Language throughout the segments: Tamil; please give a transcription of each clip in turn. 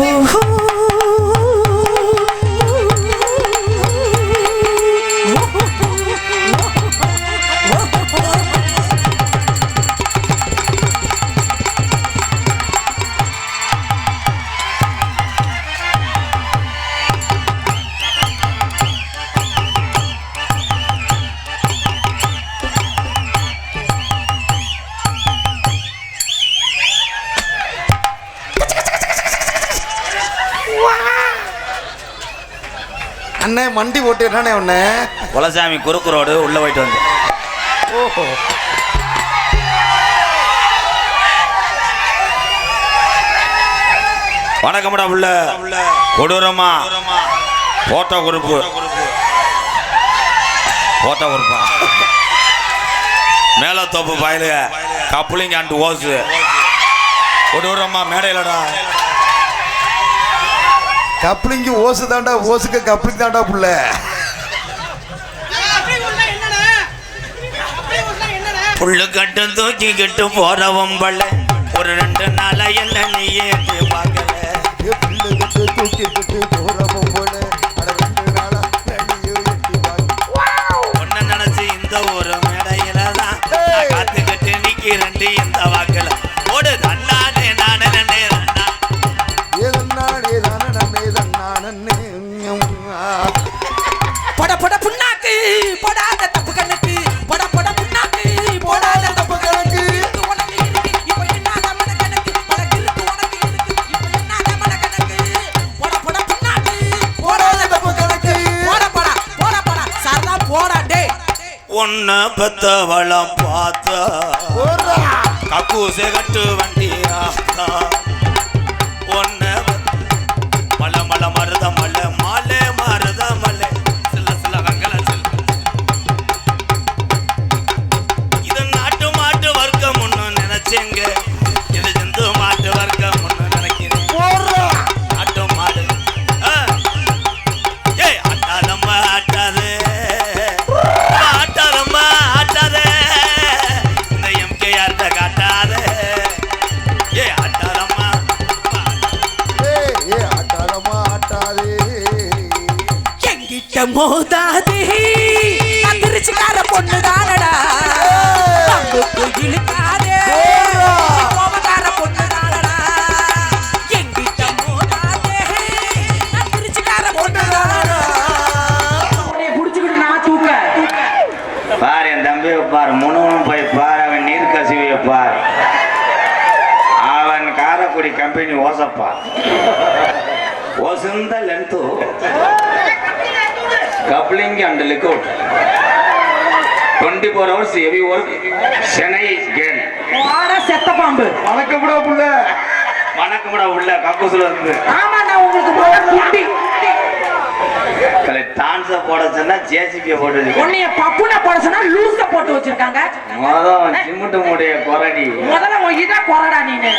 அண்ணே மண்டி என்னண்ணே உன்ன. குலசாமி குறுக்கு ரோடு உள்ள போயிட்டு வந்து. ஓஹோ. வணக்கம்டா உள்ள கொடூரமா. போட்டோ குரூப்பு போட்டோ குரூப்பா மேல தோப்பு பாயலுக. கப்ளிங் அண்ட் ஓசு. கொடூரமா மேடையிலடா. கப்ளிங்கு ஓசு தாண்டா ஓசுக்கு கப்ளிங் தாண்டா புள்ள. புல்லு கட்டு தூக்கிக்கிட்டு போறவன் பல்ல. ஒரு ரெண்டு நாளா என்ன நீ பார்க்கல. புல்லு கட்டு தூக்கிக்கிட்டு போறவன் ஒன்ன பெத்தவளம் பார்த்தா. கக்கூசை கட்டு வண்டி ஆத்தா மோதாதே. திருச்சிக்கார பொண்ணு தானடா இழுக்காதே. கோபக்கார பொண்ணு தானடா எங்கிட்ட மோதாதே. நான் திருச்சிக்கார பொண்ணு தானடா பாரு என் தம்பி பாரு முனுவனும் போய் பாரு அவன் நீர் கசிவிய பாரு. அவன் காரக்குடி கம்பெனி ஓசப்பா. ஓசுந்த length coupling and leak out twenty four hours heavy work Chennai can வாடா செத்த பாம்பு. வணக்கம்டா புள்ள. வணக்கம்டா உள்ள கக்கூசுல இருந்து. ஆமா நான் உங்களுக்கு போட குட்டி. கலை டான்ஸ போட சொன்னா ஜேசிபிய போட்டு வச்சிருக்கேன். உன்னைய பப்புன போட சொன்னா லூச போட்டு வச்சிருக்காங்க. மொதல் சிமெண்ட் மூடைய குறடி. முதல்ல உன் இதா குறடா நீனு.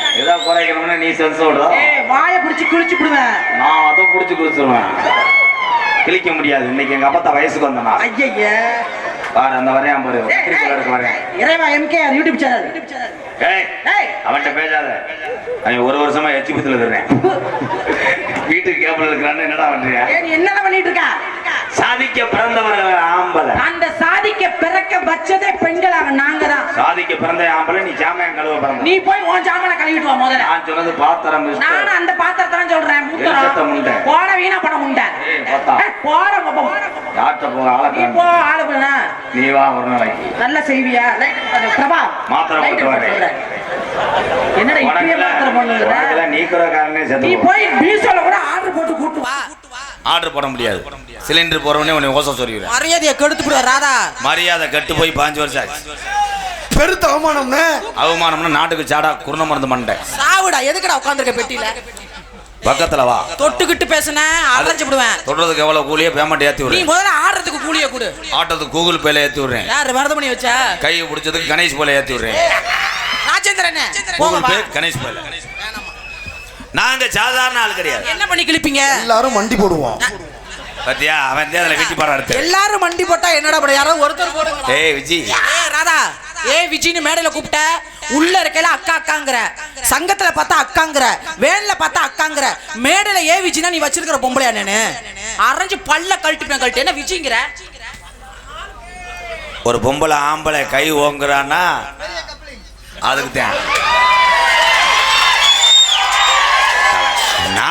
குறைக்கணும்னா நீ சென்ஸ் விடுறோம் ஏய் வாய பிடிச்சு கிழிச்சு விடுவேன். நான் அதை பிடிச்சி குடிச்சிருவேன் கிழிக்க முடியாது. இன்னைக்கு எங்க அப்பத்தா வயசுக்கு வந்தனா. ஐயய்ய பாரு அந்த வரையான் பாரு. வரேன் இறைவா எம்கேஆர் யூடியூப் சேனல். ஏய் அவன்கிட்ட பேசாத. அவன் ஒரு வருஷமா எச்சி புத்துல இருக்கிறேன். வீட்டுக்கு கேபிள் இருக்கிறான்னு என்னடா பண்றியா? ஏய், நீ என்னடா பண்ணிட்டு இருக்க? சாதிக்க பிறந்தவர்கள் ஆம்பளை. அந்த சாதிக்க பிறக்க வச்சதே பெண்களாக நாங்க தான் சாதிக்க பிறந்த ஆம்பளை நீ ஜாமான் கழுவ பிறந்த. நீ போய் உன் ஜாமனை கழுவிட்டு வா முதல்ல. நான் சொன்னது பாத்திரம் மிஸ்டர் அந்த பாத்திரத்தை தான் சொல்றேன். மூத்தரம் போட வீணா படம் உண்டை பாப்போம். யார்கிட்ட போக ஆளை நீ போ. ஆளு பண்ண நீ வா ஒரு நாளைக்கு. நல்ல செய்வியா? பிரபா. மாத்திரை லைட் போட்டு வரேன். சொல்றேன். என்னடா இப்படியே மாத்திரை பண்ணுங்கிற உனக்கெல்லாம் நீக்கிறக்காரனே நீ செத்து போய் மீசோல கூட ஆர்டர் போட்டு கூட்டு வா. ஆர்டர் போட முடியாது. சிலிண்டர் போறவனே உன்னை ஓச சொல்லிடுவேன். மரியாதையை கெடுத்து விடுவ ராதா. மரியாதை கட்டு போய் பாஞ்சு வருஷம் ஆச்சு. பெருத்த அவமானம்னே அவமானம்னா நாட்டுக்கு சாடா குருண மருந்து மண்டை. சாவுடா எதுக்குடா உட்காந்துருக்க பெட்டியில? பக்கத்துல வா. தொட்டுக்கிட்டு பேசுன அரைஞ்சு விடுவேன். தொடுறதுக்கு எவ்வளவு கூலியே பேமெண்ட் ஏத்தி நீ விடுறேன் முதல்ல ஆடுறதுக்கு கூலிய கொடு. ஆட்டோத்துக்கு கூகுள் பேல ஏத்தி விடுறேன். யாரு மருதமணி வச்சா? கையை பிடிச்சதுக்கு கணேஷ் போல ஏத்தி விடுறேன். ராஜேந்திரன். போங்க கூகுள். பே கணேஷ் போல நாங்க சாதாரண ஆள் கிடையாது. என்ன பண்ணி கிழிப்பீங்க? எல்லாரும் மண்டி போடுவோம். பத்தியா? அவன் தேர்தல வீட்டு பாடம் எல்லாரும் மண்டி போட்டா என்னடா பண்ண? யாரோ ஒருத்தர் போடுங்க. ஏய் விஜி. ஏய் ராதா. ஏய் விஜின்னு மேடையில கூப்பிட்ட. உள்ள இருக்கையில அக்கா அக்காங்கிற. சங்கத்துல பார்த்தா அக்காங்கிற. வேன்ல பார்த்தா அக்காங்கிற. மேடையில ஏ விஜினா நீ வச்சிருக்கிற பொம்பளையா நானு? அரைஞ்சு பல்ல கழட்டிப்பேன் கழட்டி. என்ன விஜிங்கிற? ஒரு பொம்பளை ஆம்பளை கை ஓங்குறான்னா அதுக்கு தான்.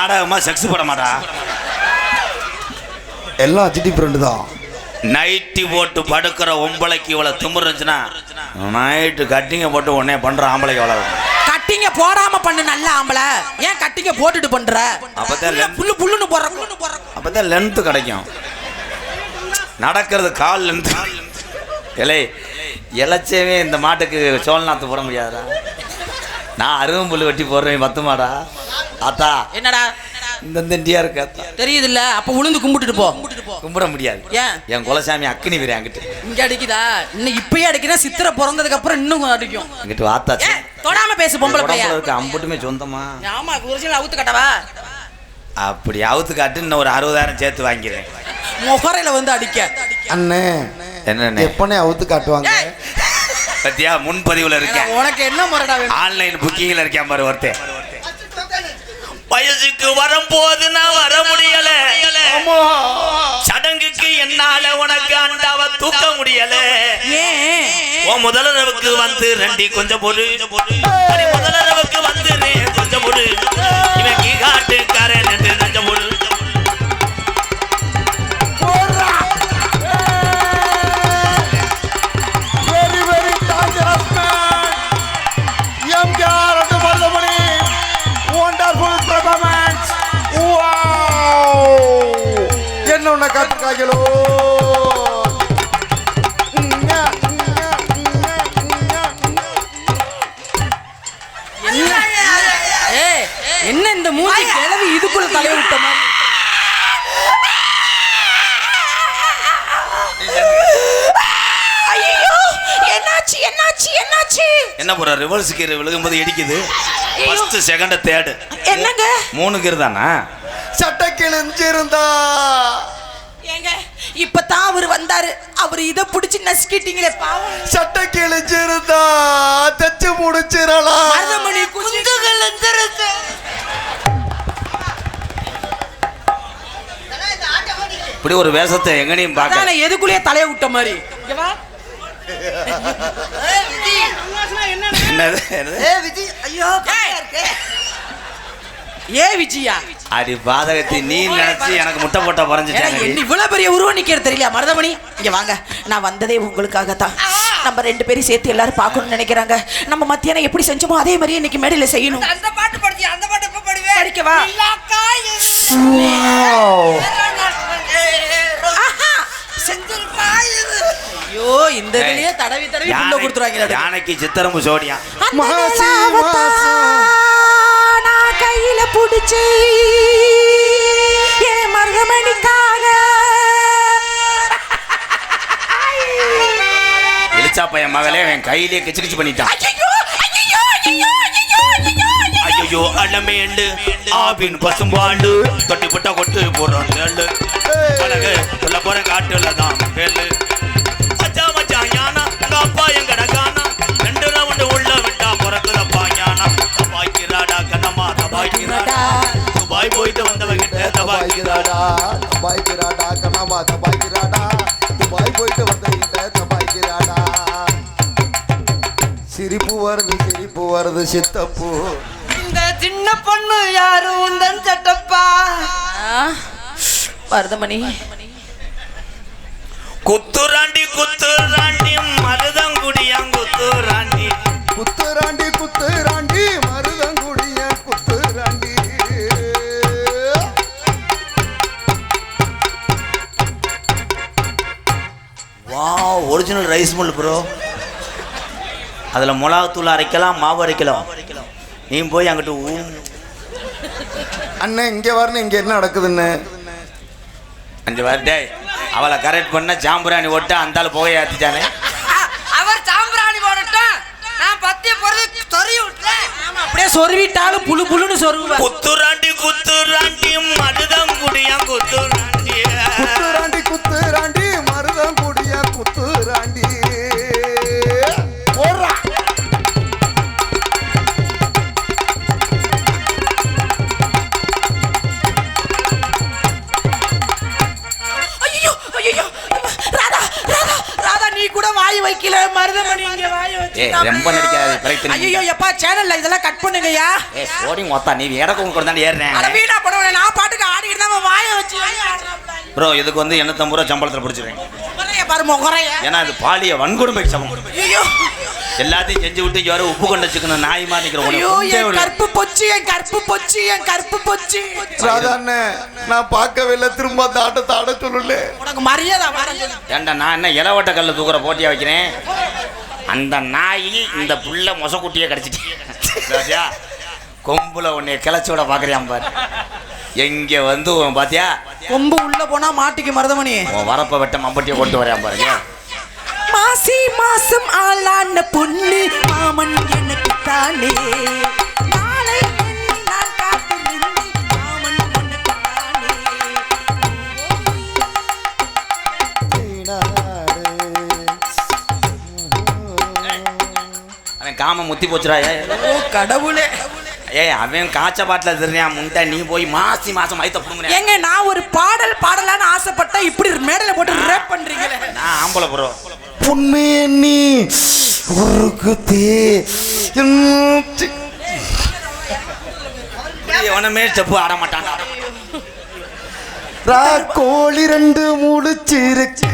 நாடகமா செக்ஸ் போட மாட்டா எல்லாம் சிட்டி ஃப்ரெண்டு தான். நைட்டி போட்டு படுக்கிற ஒம்பளைக்கு இவ்வளவு திமிரு இருந்துச்சுன்னா நைட்டு கட்டிங்க போட்டு உடனே பண்ற ஆம்பளைக்கு எவ்வளவு கட்டிங்க போடாம பண்ணு நல்ல ஆம்பளை. ஏன் கட்டிங்க போட்டுட்டு பண்ற? அப்பதான் புல்லு, புல்லு புல்லுன்னு போடுற அப்பதான் லென்த்து கிடைக்கும். நடக்கிறது கால் லென்த்து இலை இலைச்சவே இந்த மாட்டுக்கு சோழநாத்து போட முடியாதா நான் அருவம்புல் வெட்டி போடுறேன் பத்து மாடா ஆத்தா என்னடா? இந்த தண்டியா இருக்கு தெரியுது இல்ல அப்ப உளுந்து கும்பிட்டுட்டு போ. கும்பிட முடியாது. ஏன்? என் குலசாமி அக்கினி வீரன் அங்கிட்டு இங்க அடிக்குதா? இன்னும் இப்பயே அடிக்கிறா சித்திரை பிறந்ததுக்கு அப்புறம் இன்னும் அடிக்கும். அங்கிட்டு ஏன் தொடாம பேசு பொம்பளை பையன் இருக்க அம்புட்டுமே சொந்தமா? ஆமா ஒரிஜினல் அவுத்து கட்டவா? அப்படி அவுத்து காட்டு இன்னும் ஒரு அறுபதாயிரம் சேர்த்து வாங்கிறேன் முகரையில வந்து அடிக்க. அண்ணே என்னென்ன எப்பனே அவுத்து காட்டுவாங்க? பத்தியா முன்பதிவுல இருக்கேன். உனக்கு என்ன முறைடா வேணும்? ஆன்லைன் புக்கிங்ல இருக்கேன் பாரு ஒருத்தன். வயசுக்கு வரும்போது நான் வர முடியல. சடங்குக்கு என்னால உனக்கு அண்டாவ தூக்க முடியல. உன் வந்து ரெண்டி கொஞ்சம் பொறு அடி முதலரவுக்கு வந்து கொஞ்சம் பொறு என்னாச்சு என்னாச்சு? என்ன போற ரிவர்ஸ் கீர் விழுகும்போது இடிக்குது. ஃபர்ஸ்ட் செகண்ட் தேர்டு என்னங்க? மூணு கீர் தானா? சட்டை கிழிஞ்சிருந்தா. ஏங்க இப்பதான் அவர் வந்தாரு. அவர் இத புடிச்சு நசுக்கிட்டீங்களே பாவம். சட்டை கிழிஞ்சிருந்தா தச்சு முடிச்சிடலாம். மருதமணி குஞ்சுகள் எந்திரத்து இப்படி ஒரு வேஷத்தை எங்கனையும் பார்க்க எதுக்குள்ளேயே தலைய விட்ட மாதிரி. இங்க வா. என்னது என்னது? ஏ விஜயா? அடி பாதகத்தி நீ நினைச்சு எனக்கு முட்டை போட்ட பறஞ்சிட்டாங்க என்ன இவ்வளவு பெரிய உருவம் நிக்கிறது தெரியல மருதமணி? இங்க வாங்க நான் வந்ததே உங்களுக்காக தான் நம்ம ரெண்டு பேரும் சேர்த்து எல்லாரும் பார்க்கணும்னு நினைக்கிறாங்க. நம்ம மத்தியானம் எப்படி செஞ்சோமோ அதே மாதிரி இன்னைக்கு மேடையில செய்யணும். அந்த பாட்டு படிச்சு அந்த பாட்டு எப்ப படிவேன் படிக்கவா ஆஹா. ஐயோ இந்த இதுலயே தடவி தடவி புள்ள கொடுத்துருவாங்க யானைக்கு சித்தரம்பு சோடியா? மாசி மாசம் நான் கையில புடிச்சு என் மருதமணிக்காக. இளிச்சா பையன் மகளே என் கையிலே கிச்சு கிச்சு பண்ணிட்டான். ஐயோ அலமேண்டு ஆவின் பசும்பாண்டு தொட்டி புட்ட கொட்டு போடுறோம் நெல்லு அழகு சொல்ல போற காட்டுல தான் வேலு. வந்தவங்கிட்ட தபாய்க்கிறாடா தபாய்க்கிறாடா கண்ணாமா தபாய்க்கிறாடா. துபாய் போயிட்டு வந்தீங்க தபாய்க்கிறாடா. சிரிப்பு வருது சிரிப்பு வருது சித்தப்பு. இந்த சின்ன பொண்ணு யாரு? உந்தன் சட்டப்பா. மருதமணி. குத்துராண்டி குத்துராண்டி மருதங்குடியாங் ரைஸ் மில் ப்ரோ அதில் மிளகாத்தூள் அரைக்கலாம் மாவு அரைக்கலாம். நீ போய் அங்கிட்டு ஊ. அண்ணன் இங்க வரணும் இங்க என்ன நடக்குதுன்னு? அஞ்சு வார் டேய் அவளை கரெக்ட் பண்ண ஜாம்புராணி ஓட்டு அந்த ஆள் புகையை ஏற்றிட்டானே அவர் சாம்பிராணி போடட்டும். நான் பத்திய பொறுத்து சொறி விட்டேன் அப்படியே சொருவிட்டாலும் புழு புழுன்னு சொருவ குத்துராண்டி ஐயோ எப்பா சேனல்ல இதெல்லாம் கட் பண்ணுங்கய்யா. ஏ சோடி மொத்தா நீ இடக்கும் கூட தான் ஏறுறேன் அட வீணா போடுவேன் நான் பாட்டுக்கு ஆடிக்கிட்டு தான் வாய வச்சு ப்ரோ இதுக்கு வந்து எண்ணூத்தம்பது ரூபா சம்பளத்தில் பிடிச்சிருக்கேன் முகரைய பாரு முகரைய ஏன்னா அது பாலிய வன்கொடுமை சமம். ஐயோ எல்லாத்தையும் செஞ்சு விட்டு யாரோ உப்பு கொண்டு வச்சுக்கணும் நாய் மாதிரி என் கற்பு பொச்சு என் கற்பு பொச்சு என் கற்பு பொச்சு. ராதாண்ணே நான் பார்க்கவே இல்லை. திரும்ப அந்த ஆட்டத்தை ஆட சொல்லல உனக்கு மரியாதை. ஏன்டா நான் என்ன இலவட்ட கல்ல தூக்குற போட்டியா வைக்கிறேன்? அந்த நாய் இந்த புள்ள மொசக்குட்டியே கடிச்சிட்டு. ராஜா கொம்புல உன்னை கிளச்சி விட பாக்குறியாம் பாரு. எங்க வந்து பாத்தியா? கொம்பு உள்ள போனா மாட்டிக்கு மருதமணி. உன் வரப்ப வெட்ட மம்பட்டியை கொண்டு வரையாம் பாருங்க மாசி மாசம் ஆளான பொண்ணு மாமன் எனக்கு தானே. காம முத்தி போச்சுடா ஏய். ஓ கடவுளே. ஏய் அவன் காய்ச்ச பாட்டில் திருறியான் முண்டை நீ போய் மாசி மாசம் மைத்த புடுங்குறியா? ஏங்க நான் ஒரு பாடல் பாடலான்னு ஆசைப்பட்டா இப்படி மேடையில போட்டு ரேப் பண்றீங்களே. நான் ஆம்பளை ப்ரோ பொண்ணு எண்ணி உருக்குத்தே எவனுமே ஸ்டெப்பு ஆட மாட்டான் கோழி ரெண்டு முடிச்சிருக்கு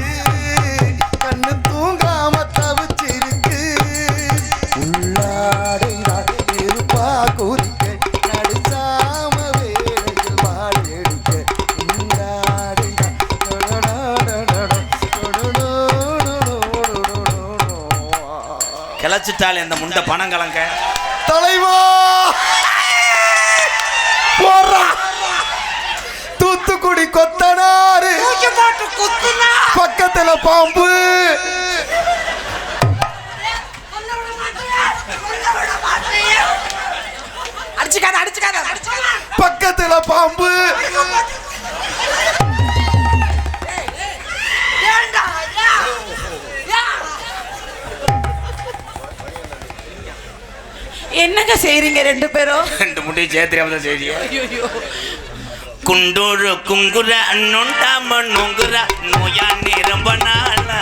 கிளச்சிட்டால் இந்த முண்டை பணம் கலங்க. தலைவா! போறா! தூத்துக்குடி கொத்தனாரு பக்கத்துல பாம்பு. அடிச்சுக்காத அடிச்சுக்காத. அடிச்சுக்காத. பக்கத்துல பாம்பு. என்னங்க செய்றீங்க ரெண்டு பேரும்? ரெண்டு முட்டையும் சேர்த்து செய்தி ஐயோ குண்டூரு குங்குற நொண்டாம நொங்குற நோயா நிரம்ப நாளா.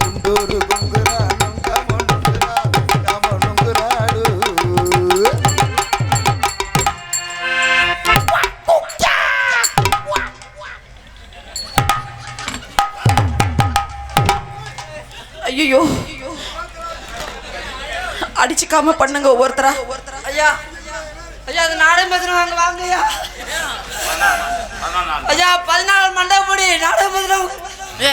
குண்டூரு அடிச்சுக்காம பண்ணுங்க ஒவ்வொருத்தரா? ஐயா ஐயா அது நாடகம் பேசுறவங்க வாங்க ஐயா ஐயா பதினாலு நாடகம் பேசுறவங்க ஏ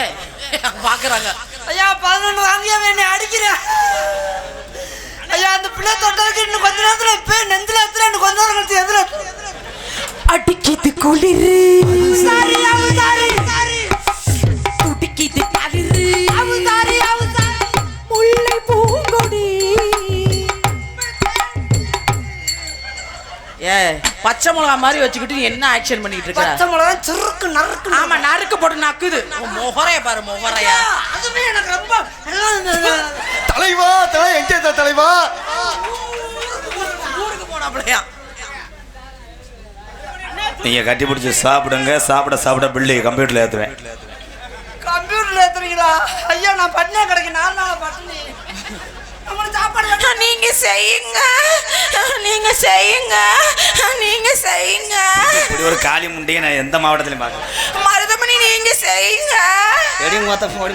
பாக்குறாங்க. ஐயா பதினொன்று வாங்கியா என்னை அடிக்கிறேன் ஐயா அந்த பிள்ளை தொட்டதுக்கு இன்னும் கொஞ்ச நேரத்துல இப்போ நெஞ்சில் எத்துல இன்னும் கொஞ்ச நேரம் கழிச்சு எதிர அடிக்கிது குளிரு. Sorry sorry. ஏ பச்சை மிளகா மாதிரி வச்சுக்கிட்டு நீ என்ன ஆக்ஷன் பண்ணிட்டு இருக்க? பச்சை மிளகா சுருக்கு நறுக்கு. ஆமா நறுக்கு போட்டு நக்குது. முகரைய பாரு முகரையா. அதுவே எனக்கு ரொம்ப. தலைவா தலை எங்க தலைவா. ஊருக்கு போனாப்லையா? நீங்க கட்டி பிடிச்சி சாப்பிடுங்க சாப்பிட சாப்பிட பில்லு கம்ப்யூட்டர்ல ஏத்துவேன். கம்ப்யூட்டர்ல ஏத்துறீங்களா? ஐயா நான் பட்டினியா கிடைக்க நாலு நாள் பட்டினி. நீங்க செய்யுங்க. நீங்க செய்யுங்க. நீங்க செய்யுங்க. இப்படி ஒரு காளி முண்டையை நான் எந்த மாவட்டத்திலையும் பார்க்கல. மருதமணி நீங்க செய்யுங்க. எடி மொத்த ஓடி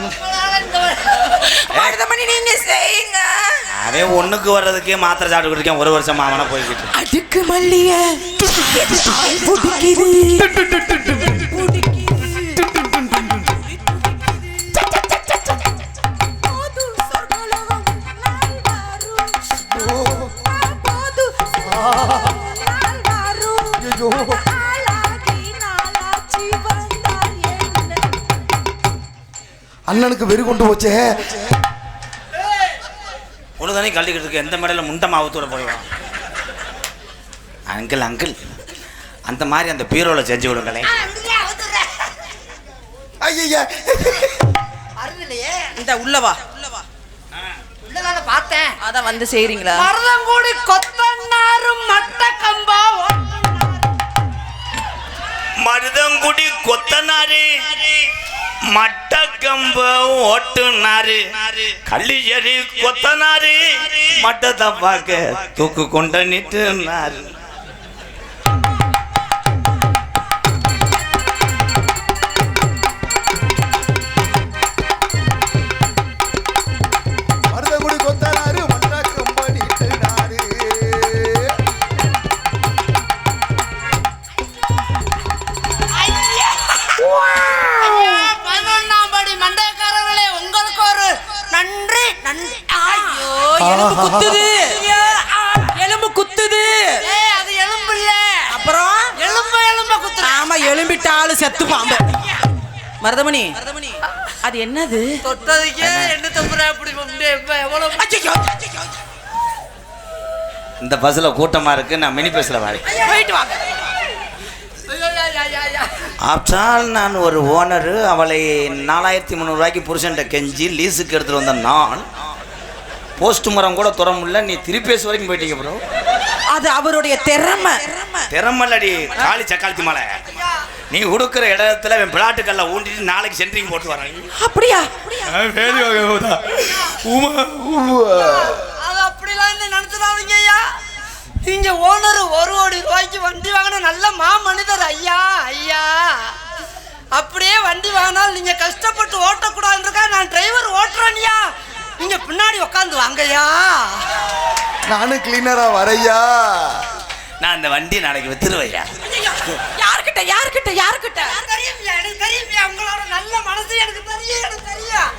மருதமணி நீங்க செய்யுங்க. அவன் ஒண்ணுக்கு வர்றதுக்கே மாத்திரை சாப்பிட்டு இருக்கேன். ஒரு வருஷம் அவனை போய்கிட்டு அதுக்கு மல்லிய அண்ணனுக்கு வெறி கொண்டு போச்சே. பொழுதானே கழட்டிக்கிட்டு இருக்கு எந்த மேடையில் முண்டை மாவத்தோட போயிடும் அங்கிள் அங்கிள் அந்த மாதிரி அந்த பீரோவில் செஞ்சு விடுங்களேன். ஐயா அருவிலையே. இந்த உள்ளவா உள்ளதான பார்த்தேன். அதான் வந்து செய்றீங்களா? மருதங்கூடி கொத்தன்னாரும் மட்ட கம்பா மருதங்குடி கொத்தனாரு. மட்டக்கம்ப ஓட்டுனாரு. கள்ளிச்செடி கொத்தனாரு. மட்டத்தை பார்க்க தூக்கு கொண்ட நிட்டுனாரு. எலும்பு குத்துது. எலும்பு குத்துது. ஏய் அது எலும்பு இல்ல. அப்புறம்? எலும்பு எலும்ப குத்துற ஆமா எலும்பிட்டாலும் செத்து பாம்பு. மருதமணி அது என்னது? தொட்டதுக்கே என்ன? தப்புற அப்படி இந்த பஸ்ஸில் கூட்டமாக இருக்கு நான் மினி பஸ்ஸில் வரேன். போயிட்டு வாங்க. ஆப்டால் நான் ஒரு ஓனரு அவளை நாலாயிரத்தி முந்நூறுரூவாய்க்கு புருஷன்ட்ட கெஞ்சி லீஸுக்கு எடுத்துகிட்டு வந்த நான் போஸ்ட் மரம் கூட துற முடியல. நீ திருப்பேசு வரைக்கும் போயிட்டீங்க ப்ரோ அது அவருடைய திறமை. திறமல்லடி காளி சக்காலத்தி மலை. நீ கொடுக்குற இடத்துல அவன் பிளாட்டுக்கல்ல ஊண்டிட்டு நாளைக்கு சென்ட்ரிங் போட்டு வரான். அப்படியா? அது அப்படிலாம் இந்த நினைச்சிடாதீங்க ஐயா. நீங்க ஓனர் ஒரு கோடி ரூபாய்க்கு வண்டி வாங்கின நல்ல மா மனிதர் ஐயா ஐயா. அப்படியே வண்டி வாங்கினால் நீங்க கஷ்டப்பட்டு ஓட்டக்கூடாதுன்றக்கா நான் டிரைவர் ஓட்டுறேன்யா நீங்க பின்னாடி உட்காந்து வாங்கய்யா. நானும் கிளீனரா வரையா? நான் இந்த வண்டியை நாளைக்கு வித்துருவையா யாருக்கிட்ட யாருக்கிட்ட யாருக்கிட்ட தெரியும்யா எனக்கு தெரியும்யா உங்களோட நல்ல மனசு எனக்கு தெரியும் எனக்கு தெரியும்.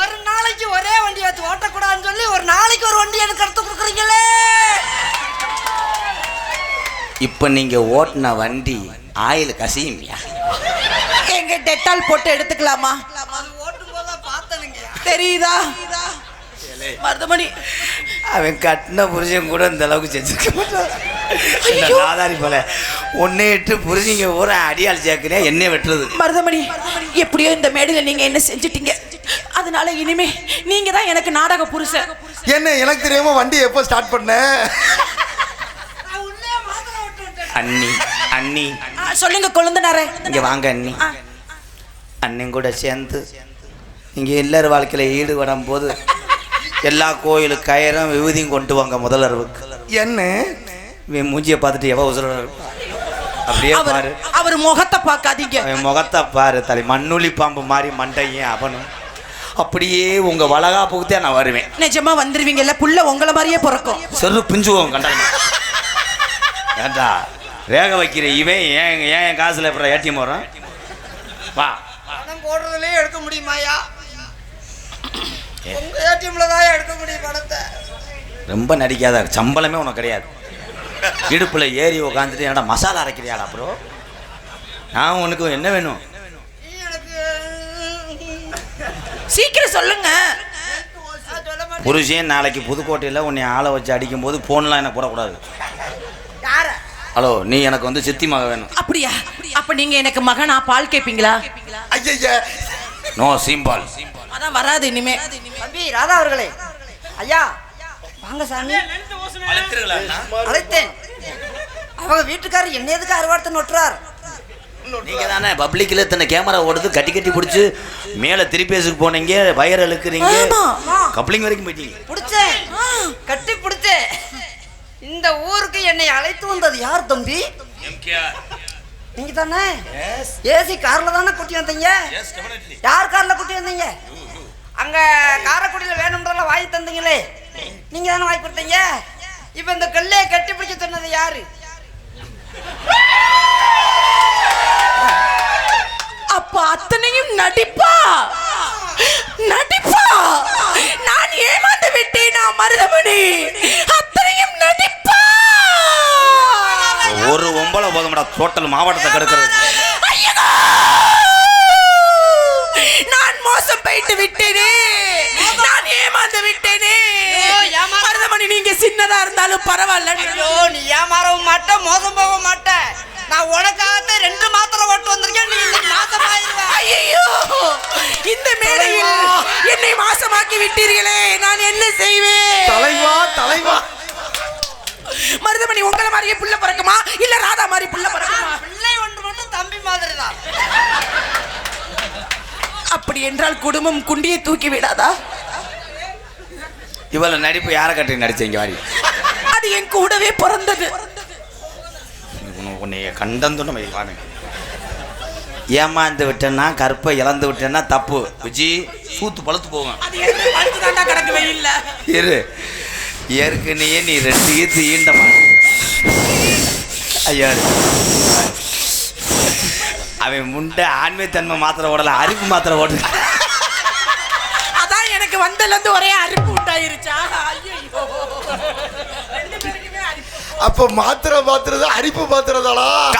ஒரு நாளைக்கு ஒரே வண்டி வச்சு ஓட்டக்கூடாதுன்னு சொல்லி ஒரு நாளைக்கு ஒரு வண்டி எனக்கு எடுத்து கொடுக்குறீங்களே. இப்போ நீங்கள் ஓட்டின வண்டி ஆயில் கசியும்யா? எங்க டெட்டால் போட்டு எடுத்துக்கலாமா? அது ஓட்டும் போது பார்த்தனுங்க தெரியுதா? மருதமணி. அவன் கட்டின புருஷன் கூட இந்த அளவுக்கு செஞ்சிருக்க மாட்டான். நாதாரி போல. ஒன்னே இட்டு புருஷங்க பூரா அடியாள் சேர்க்கிறேன் என்னைய வெட்டுறது. மருதமணி எப்படியோ இந்த மேடையில நீங்க என்ன செஞ்சிட்டீங்க? அதனால இனிமே நீங்க தான் எனக்கு நாடக புருஷன். என்ன எனக்கு தெரியாம வண்டி எப்போ ஸ்டார்ட் பண்ண? அண்ணி அண்ணி. சொல்லுங்க கொழுந்தனாரே. இங்கே வாங்க அண்ணி. அண்ணன் கூட சேர்ந்து நீங்கள் இல்லற வாழ்க்கையில் ஈடுபடும் போது எல்லா கோயிலுக்கு கயிறும் விபூதியும் கொண்டு வாங்க முதலருவுக்கு என்ன? இவன் மூஞ்சியை பார்த்துட்டு எவ உசுரோட இருப்பா? அப்படியே பாரு. அவர் முகத்தை பார்க்காதீங்க. அவன் முகத்தை பாரு தலை. மண்ணுளி பாம்பு மாதிரி மண்டையும் அவனும். அப்படியே உங்க வளகாப்புக்கு நான் வருவேன். நிஜமா வந்துருவீங்கல்ல? புள்ள உங்களை மாதிரியே பிறக்கும். செரு பிஞ்சுவோம் கண்டாங்க ஏண்டா? வேக வைக்கிற இவன் ஏன் ஏன் காசுல ஏடிஎம் வரும் வா. போடுறதுலயே எடுக்க முடியுமாயா உங்க ஏடிஎம்ல தான் எடுக்க முடியும் பணத்தை. ரொம்ப நடிக்காத சம்பளமே உனக்கு கிடையாது. இடுப்புல ஏறி உக்காந்துட்டு என்னடா மசாலா அரைக்கிறியாடா ப்ரோ நான் உனக்கு என்ன வேணும்? நீ எனக்கு சீக்கிரம் சொல்லுங்க. புருஷன் நாளைக்கு புதுக்கோட்டையில் உன்னை ஆளை வச்சு அடிக்கும்போது ஃபோன்லாம் எனக்கு போடக்கூடாது. யார? ஹலோ நீ எனக்கு வந்து சித்தி மக வேணும். அப்படியா? அப்ப நீங்க எனக்கு மகனா? பால் கேப்பீங்களா? ஐயா நோ சீம்பால். அதான் வராது இனிமே. தம்பி ராதா அவர்களே. ஐயா வாங்க சாமி. அழைத்தேன். அவங்க வீட்டுக்காரர் என்ன எதுக்கு அறுவாடத்தை நொட்டுறார்? நீங்க தானே பப்ளிக்ல இத்தனை கேமரா ஓடுது கட்டி கட்டி பிடிச்சி மேலே திருப்பேசுக்கு போனீங்க வயர் இழுக்கிறீங்க ஆமா. கப்ளிங் வரைக்கும் போயிட்டீங்க. பிடிச்சேன். கட்டி பிடிச்சேன். இந்த ஊருக்கு என்னை அழைத்து வந்தது யார் தம்பி? நீங்க தானே ஏசி கார்ல தானே கூட்டி வந்தீங்க? யார் கார்ல கூட்டி வந்தீங்க? அங்க காரைக்குடியில வேணும்ன்றல வாங்கி தந்தீங்களே. நீங்க தானே வாங்கி கொடுத்தீங்க? இப்ப இந்த கல்லையை கட்டி பிடிக்க சொன்னது யாரு? அப்ப அத்தனையும் நடிப்பா? நடிப்பா? நான் ஏமாந்து விட்டேனா மருதமணி? அத்தனையும் நடிப்பா? ஒரு ஒம்பளை போதும்டா டோட்டல் மாவட்டத்தை கெடுக்கிறது. ஐயோ! நான் மோசம் போயிட்டு விட்டேனே. நான் ஏமாந்து விட்டேனே. மருதமணி நீங்க சின்னதா இருந்தாலும் பரவாயில்ல. நீ ஏமாறவும் மாட்ட மோசம் போக மாட்ட. நான் உனக்காகத்தான் ரெண்டு மாத்திரை ஓட்டு வந்திருக்கேன் நீ இன்னைக்கு நாசமாயிருவ ஐயோ இந்த மேடையில் என்னை மாசமாக்கி விட்டீர்களே. நான் என்ன செய்வேன்? தலைவா தலைவா. மருதமணி உங்களை மாதிரியே புள்ள பிறக்குமா? இல்ல ராதா மாதிரி புள்ள பிறக்குமா? பிள்ளை ஒன்று மட்டும் தம்பி மாதிரி தான் என்றால் குடும்பம் குண்டியை தூக்கி விடாதா? இவள நடிப்பு யாரை கட்டி நடிச்சீங்க வாரி அது என் கூடவே பிறந்தது. உன்னை- உன்னைய கண்டந்துன்னு வாங்க ஏமாந்து விட்டேன்னா கற்பை இழந்து விட்டேன்னா தப்பு. விஜி சூத்து பழுத்து போகும் அது என்ன? படுத்துதாண்டா கிடக்கு வெயில்ல இரு. ஏற்கனவே நீ ரெண்டு ஈத்து ஈண்டமா ஐயா அவன் முண்டை ஆண்மைத்தன்மை மாத்திரை ஓடல அரிப்பு மாத்திரை ஓடல அதான் எனக்கு வந்ததுல இருந்து ஒரே அரிப்பு உண்டாயிருச்சா. ஐயோ அப்ப மாத்திரை மாத்திரதா அரிப்பு மாத்திரதாளா